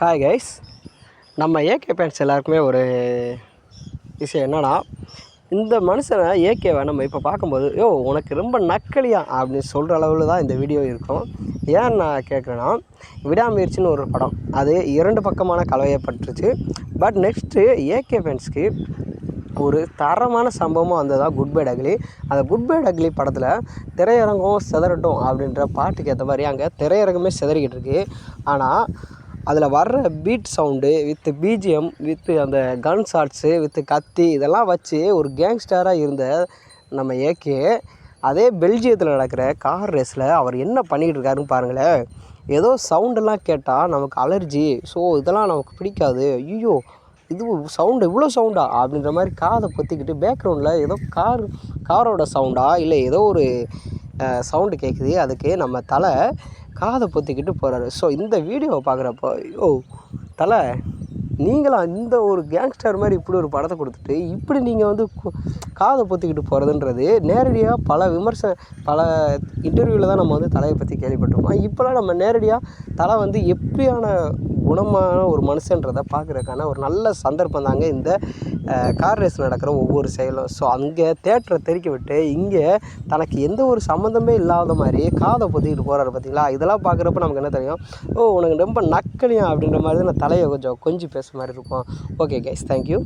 Hi guys நம்ம AK fans எல்லாருக்குமே ஒரு விஷயம் என்னென்னா இந்த மனுஷனை ஏகேவை நம்ம இப்போ பார்க்கும்போது யோ உனக்கு ரொம்ப நக்கலியா? அப்படின்னு சொல்கிற அளவில் தான் இந்த வீடியோ இருக்கும். ஏன் நான் கேட்குறேன்னா விடாமுயற்சின்னு ஒரு படம். அது இரண்டு பக்கமான கலவையை பட்டுருச்சு பட் நெக்ஸ்ட்டு ஏகே ஃபேன்ஸ்க்கு ஒரு தரமான சம்பவமும் வந்ததா குட் பை டக்லி அந்த குட் பை டக்லி படத்தில் திரையரங்கம் சிதறட்டும் அப்படின்ற பாட்டுக்கு ஏற்ற மாதிரி அங்கே திரையரங்கமே சிதறிக்கிட்டு இருக்கு. ஆனால் அதில் வர்ற beat sound with BGM with அந்த கன் ஷாட்ஸு வித்து கத்தி இதெல்லாம் வச்சு ஒரு கேங்ஸ்டராக இருந்த நம்ம ஏகே அதே பெல்ஜியத்தில் நடக்கிற கார் ரேஸில் அவர் என்ன பண்ணிக்கிட்டு இருக்காருன்னு பாருங்களேன். ஏதோ சவுண்டெல்லாம் கேட்டால் நமக்கு அலர்ஜி ஸோ இதெல்லாம் நமக்கு பிடிக்காது. ஐயோ இது சவுண்டு இவ்வளோ சவுண்டா அப்படின்ற மாதிரி காதை பொத்திக்கிட்டு பேக்ரவுண்டில் ஏதோ கார் காரோட சவுண்டா இல்லை ஏதோ ஒரு சவுண்டு கேட்குது அதுக்கு நம்ம தலை காதை பொத்திக்கிட்டு போகிறாரு ஸோ இந்த வீடியோவை பார்க்குறப்போ ஐயோ தலை நீங்களாம் இந்த ஒரு கேங்ஸ்டர் மாதிரி இப்படி ஒரு படத்தை கொடுத்துட்டு இப்படி நீங்கள் வந்து கு- காதை பொத்திக்கிட்டு போகிறதுன்றது நேரடியாக பல விமர்சன பல இன்டர்வியூவில் தான் நம்ம வந்து தலையை பற்றி கேள்விப்பட்டிருக்கோம் இப்போலாம் நம்ம நேரடியாக தலை வந்து எப்படியான குணமான ஒரு மனுஷன்றதை பார்க்குறதுக்கான ஒரு நல்ல சந்தர்ப்பம் தாங்க இந்த கார் ரேஸ் நடக்கிற ஒவ்வொரு செயலும். ஸோ அங்கே தேட்டரை தெறிக்க விட்டு இங்கே தனக்கு எந்த ஒரு சம்மந்தமே இல்லாத மாதிரி காதை பொத்திக்கிட்டு போகிறாரு பார்த்தீங்களா இதெல்லாம் பார்க்குறப்ப நமக்கு என்ன தெரியும்? ஓ உனக்கு ரொம்ப நக்கலியா அப்படின்ற மாதிரி தான் நான் தலையை கொஞ்சம் கொஞ்சி பேசுகிற மாதிரி இருக்கும். Okay guys thank you